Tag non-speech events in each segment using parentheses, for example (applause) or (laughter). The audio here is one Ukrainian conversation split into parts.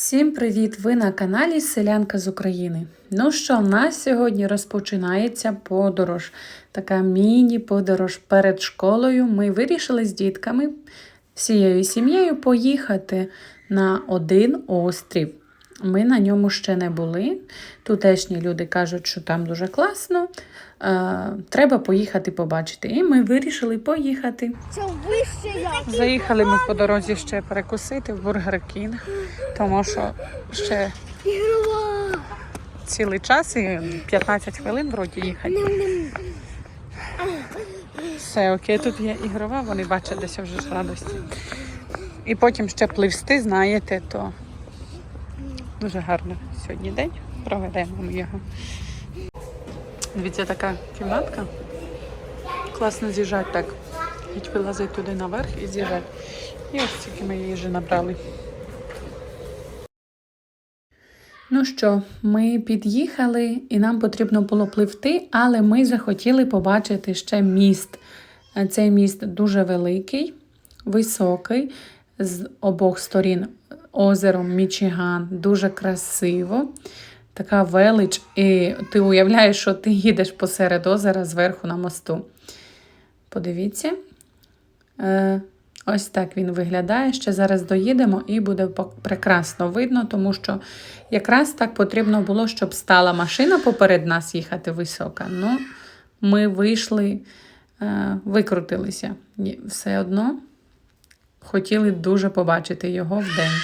Всім привіт! Ви на каналі Селянка з України. Ну що, в нас сьогодні розпочинається подорож. Така міні-подорож перед школою. Ми вирішили з дітками всією сім'єю поїхати на один острів. Ми на ньому ще не були. Тутешні люди кажуть, що там дуже класно. Е, треба поїхати побачити. І ми вирішили поїхати. Це вище як. Заїхали ми по дорозі ще перекусити в Бургер Кінг, тому що ще Ігрова. цілий час і 15 хвилин вроді їхати. Все окей, тут є ігрова, вони бачать десь вже з радості. І потім ще пливсти, знаєте, то дуже гарно сьогодні день. Проведемо ми його. Дивіться, така кімнатка. Класно з'їжджати так. Хоч вилазить туди наверх і з'їжджати. І ось тільки ми вже набрали. Ну що, ми під'їхали і нам потрібно було пливти, але ми захотіли побачити ще міст. Цей міст дуже великий, високий, з обох сторін озером Мічиган, дуже красиво. Така велич, і ти уявляєш, що ти їдеш посеред озера зверху на мосту. Подивіться. Е, Ось так він виглядає. Ще зараз доїдемо і буде прекрасно видно, тому що якраз так потрібно було, щоб стала машина поперед нас їхати висока. Ну, ми вийшли, е, викрутилися. Все одно хотіли дуже побачити його вдень.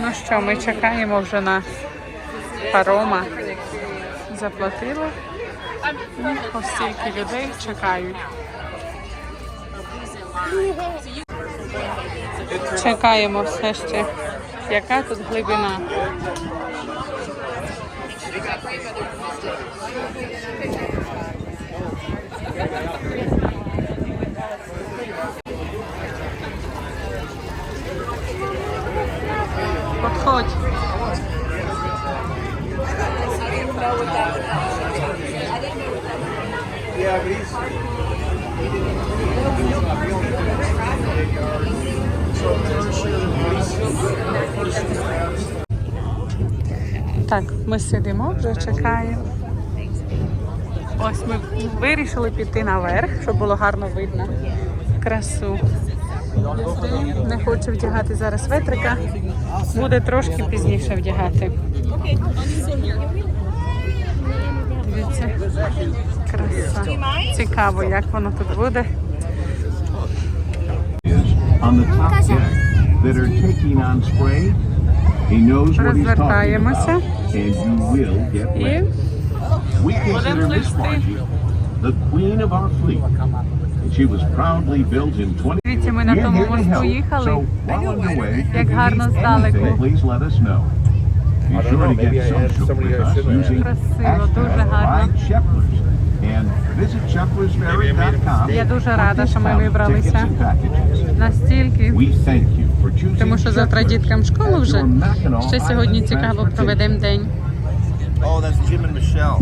Ну що, ми чекаємо вже на парома. Заплатили. Ну, Ось стільки людей чекають. Чекаємо все ще. Яка тут глибина? Подходь. Так, ми сидимо, вже чекаємо. Ось ми вирішили піти наверх, щоб було гарно видно красу. Не хочу вдягати зараз ветрика. Буде трошки пізніше вдягати. Дивіться. Краса. Цікаво, як воно тут буде. Розвертаємося. І Miss Margie the queen of our fleet. She was proudly built in 20. Ми на тому мосту їхали. Як гарно здалеку. Красиво, дуже гарно. Я дуже рада, що ми вибралися. Настільки. Тому що завтра діткам школу вже. Ще сьогодні цікаво проведемо день. Oh, that's Jim and Michelle.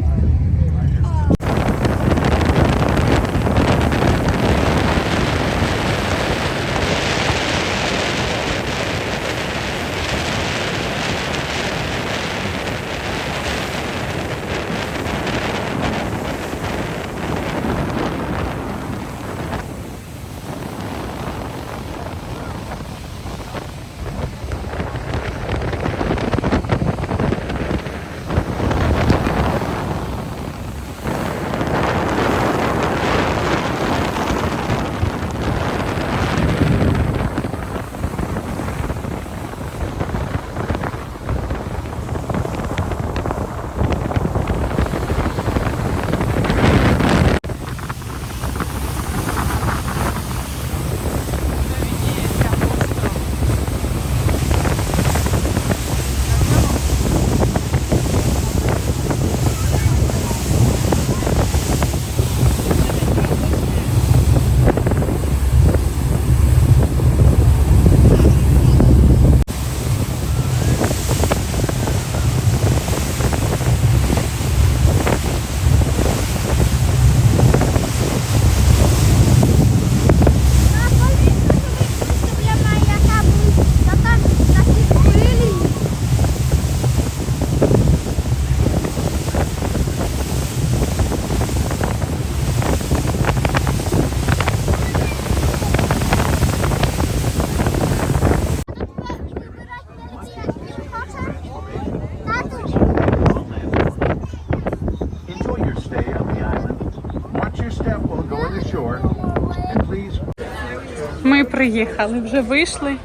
Ми приїхали, вже вийшли.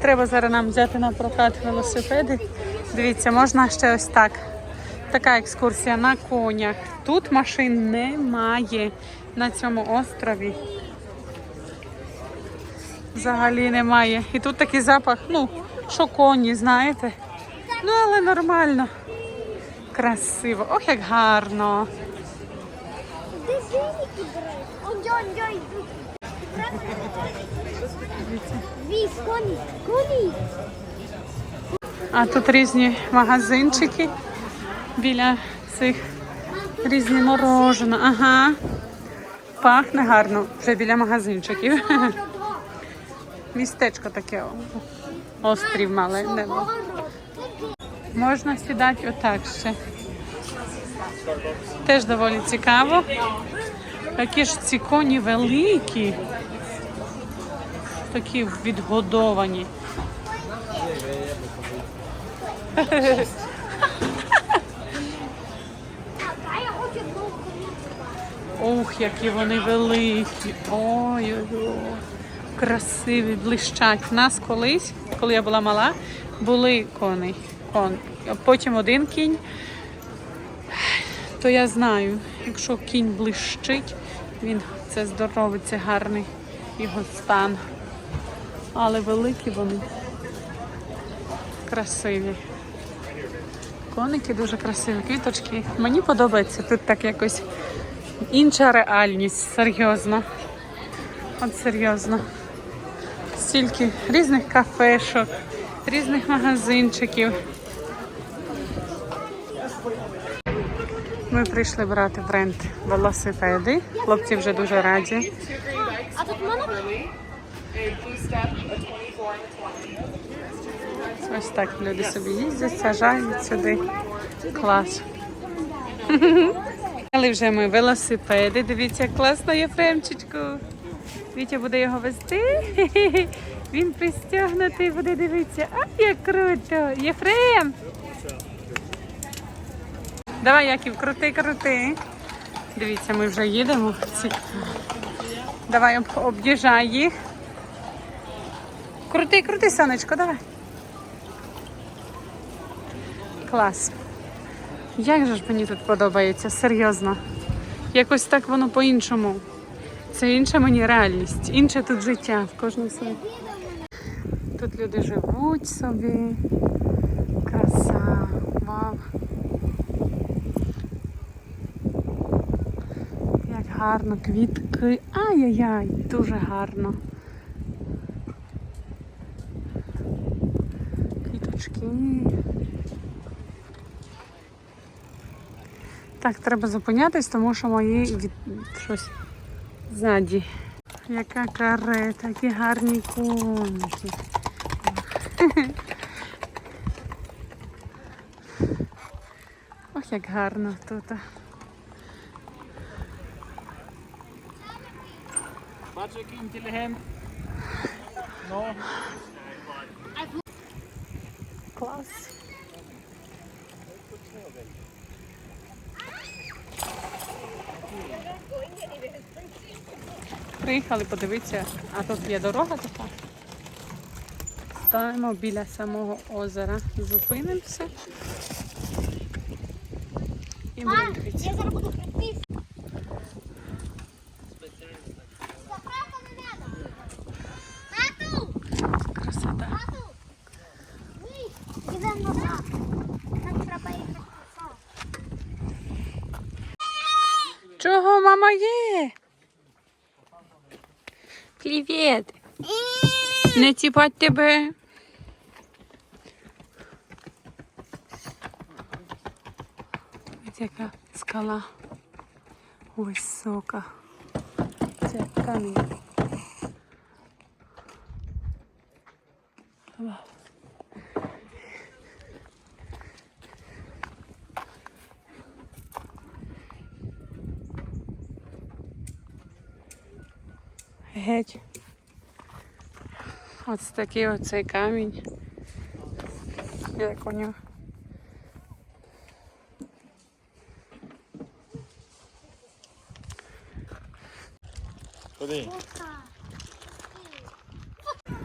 Треба зараз нам взяти на прокат велосипеди. Дивіться, можна ще ось так. Така екскурсія на конях. Тут машин немає на цьому острові. Взагалі немає. І тут такий запах, ну, що коні, знаєте. Ну, але нормально. Красиво. Ох, як гарно. Де зелені бери? Он Коні. А тут різні магазинчики біля цих різні морожена. Ага. Пахне гарно вже біля магазинчиків. (laughs) Містечко таке. Острів маленький. Можна сідати отак ще. Теж доволі цікаво. Які ж ці коні великі. Такі відгодовані. Ох, які вони великі. Ой-ой-ой. Красиві, блищать. У нас колись, коли я була мала, були кони. Кон. Потім один кінь. То я знаю, якщо кінь блищить, він це здоровий, це гарний його стан. Але великі вони. Красиві. Коники дуже красиві, квіточки. Мені подобається тут так якось інша реальність, серйозно. От серйозно. Стільки різних кафешок, різних магазинчиків. Ми прийшли брати в рент велосипеди. Хлопці вже дуже раді. А тут? Ось так люди собі їздять, сажають сюди. Клас. (laughs) Але вже ми велосипеди. Дивіться, як класно Єфремчичку. Вітя буде його вести. (laughs) Він пристягнутий буде дивитися. А як круто! Єфрем! Давай, Яків, крути, крути. Дивіться, ми вже їдемо. Давай об'їжджай їх. Крути, крути, сонечко, давай. Клас. Як же ж мені тут подобається, серйозно. Якось так воно по-іншому. Це інша мені реальність, інше тут життя в кожному селі. Тут люди живуть собі. Краса. Вау. Як гарно, квітки. Ай-яй-яй, дуже гарно. Квіточки. Так, треба зупинятись, тому що мої від... щось ззаді. Яка карета, які гарні коники. (laughs) Ох, як гарно тут. Бачиш, який інтелігент. Ну, Клас. Приїхали подивитися, а тут є дорога така. Ставимо біля самого озера, зупинимося. І будемо дивитися. Привіт. Не тіпать тебе. Ось яка скала висока. Це камінь. Геть. Ось такий оцей камінь. Як у нього. куди?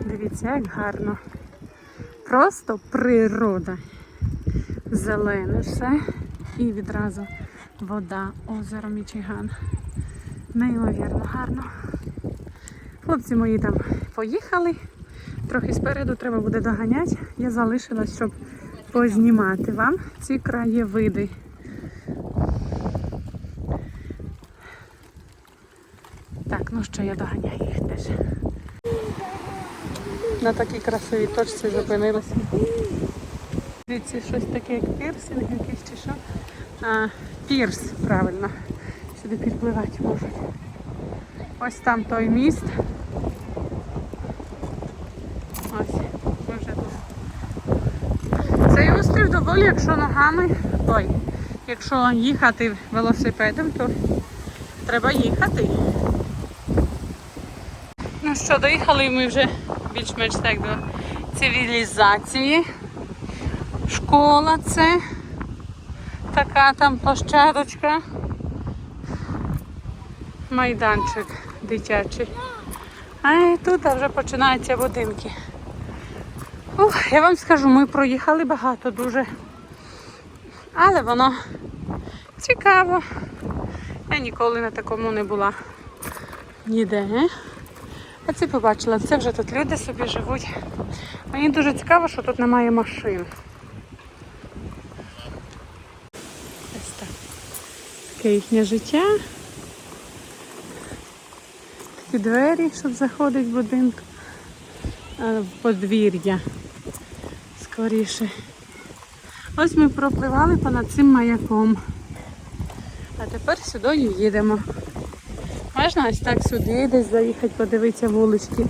Дивіться, як гарно. Просто природа. Зелене все. І відразу вода, озеро Мічиган. Неймовірно гарно. Хлопці мої там поїхали. Трохи спереду треба буде доганяти. Я залишилась, щоб познімати вам ці краєвиди. Так, ну що, я доганяю їх теж. На такій красивій точці зупинилися. Дивіться, щось таке, як пірсинг якийсь чи що. А, пірс, правильно. Сюди підпливати можуть. Ось там той міст. Ось, ми вже тут. Цей острів доволі, якщо ногами, ой, якщо їхати велосипедом, то треба їхати. Ну що, доїхали ми вже більш-менш так до цивілізації. Школа це така там площадочка. Майданчик дитячий. А тут вже починаються будинки. Ух, я вам скажу, ми проїхали багато дуже. Але воно цікаво. Я ніколи на такому не була ніде. А це побачила, це вже тут люди собі живуть. Мені дуже цікаво, що тут немає машин. Ось так. Таке їхнє життя. Такі двері, щоб заходити в будинок. Подвір'я. Скоріше. Ось ми пропливали понад цим маяком. А тепер сюди їдемо. Можна ось так сюди десь заїхати, подивитися вулички.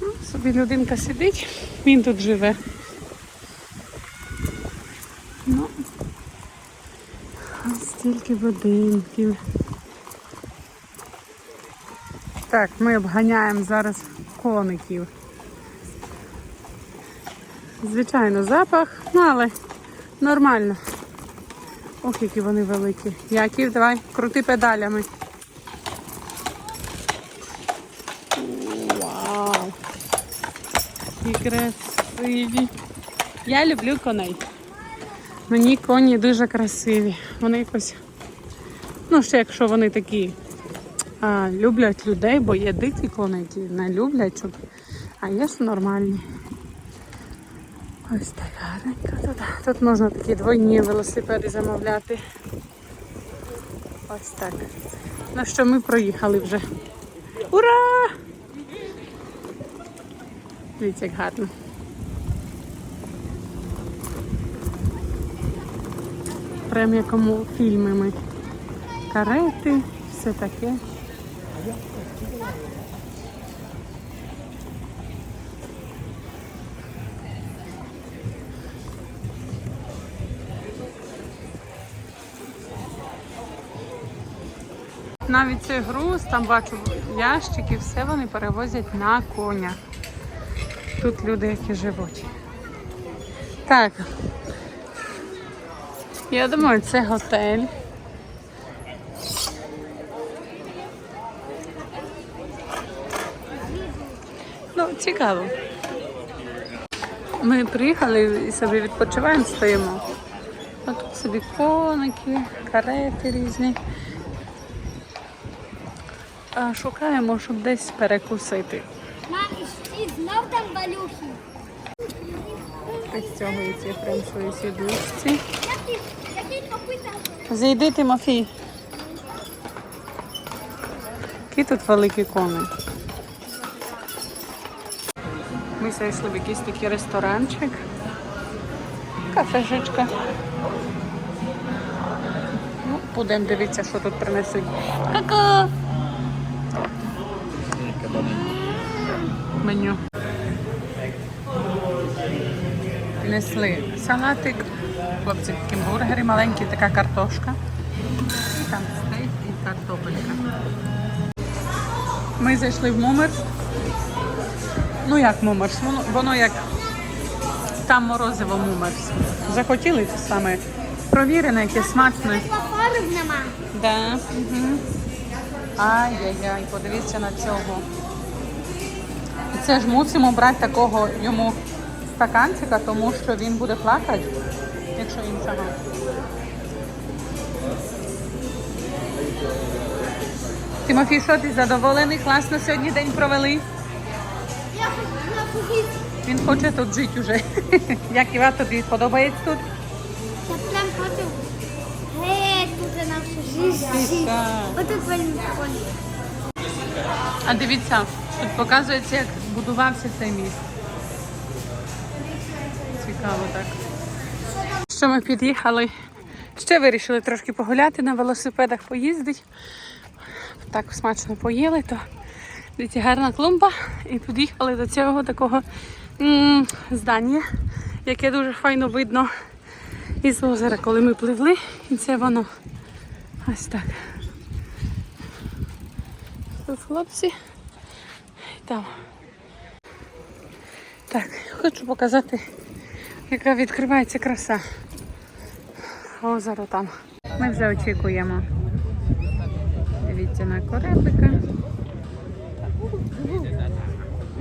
Ну, собі людинка сидить, він тут живе. Ну, стільки будинків. Так, ми обганяємо зараз коників. Звичайно, запах, ну але нормально. Ох, які вони великі. Яків, давай, крути педалями. Вау! Які красиві. Я люблю коней. Мені коні дуже красиві. Вони якось. Ну, ще якщо вони такі а, люблять людей, бо є дикі коні, які не люблять, щоб... а є ж нормальні. Ось так гарненько тут. Тут можна такі двойні велосипеди замовляти. Ось так. Ну що, ми проїхали вже. Ура! Дивіться, як гарно. Прям якому фільмі ми. Карети, все таке. Навіть цей груз, там бачу ящики, все вони перевозять на конях. Тут люди, які живуть. Так. Я думаю, це готель. Ну, цікаво. Ми приїхали і собі відпочиваємо, стоїмо. А тут собі коники, карети різні. А шукаємо, щоб десь перекусити. Мам, і знов там валюхи. Ці прям свої сідушці. Зайди, Тимофій. Які тут великі кони. Ми зайшли в якийсь такий ресторанчик. Кафешечка. Ну, будемо дивитися, що тут принесуть. Ка-ка! Меню. Принесли салатик, хлопці такі бургери, маленькі, така картошка. І там стейк і картопелька. Ми зайшли в Мумерс. Ну як Мумерс? Воно, воно як там морозиво Мумерс. Захотіли це саме провірене, яке смачне. Нема. Да. Угу. Ай-яй-яй, подивіться на цього. І це ж мусимо брати такого йому стаканчика, тому що він буде плакати, якщо іншого. Тимофій, що ти задоволений? Класно сьогодні день провели. Я на фугіці. Він хоче тут жити вже. (laughs) Як і вас тобі подобається тут? Я прям хочу. Отут вельми прикольно. А дивіться, тут показується, як будувався цей міст. Цікаво так. Що ми під'їхали? Ще вирішили трошки погуляти на велосипедах, поїздити. Так смачно поїли, то дивіться, гарна клумба. І під'їхали до цього такого м, здання, яке дуже файно видно із озера, коли ми пливли. І це воно ось так. Тут хлопці. І там. Так, хочу показати, яка відкривається краса. Озеро там. Ми вже очікуємо. Дивіться на кораблика.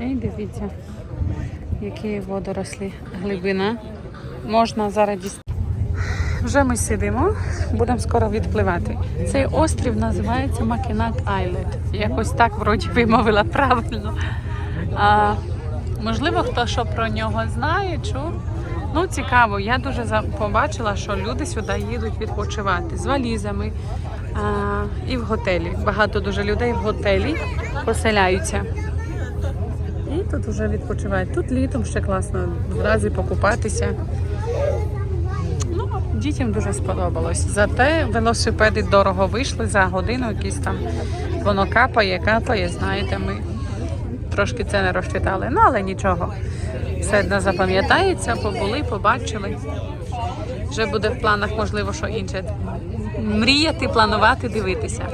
І дивіться, які водорослі глибина. Можна зараз дістати. Вже ми сидимо, будемо скоро відпливати. Цей острів називається Макінак Айлет. Якось так вроді вимовила правильно. А, можливо, хто що про нього знає, чув. Ну, цікаво, я дуже побачила, що люди сюди їдуть відпочивати з валізами а, і в готелі. Багато дуже людей в готелі поселяються. І тут вже відпочивають. Тут літом ще класно зразу покупатися. Дітям дуже сподобалось. Зате велосипеди дорого вийшли за годину, якісь там воно капає, капає, знаєте, ми трошки це не розчитали. Ну, але нічого. Все одно запам'ятається, побули, побачили. Вже буде в планах, можливо, що інше. Мріяти, планувати, дивитися.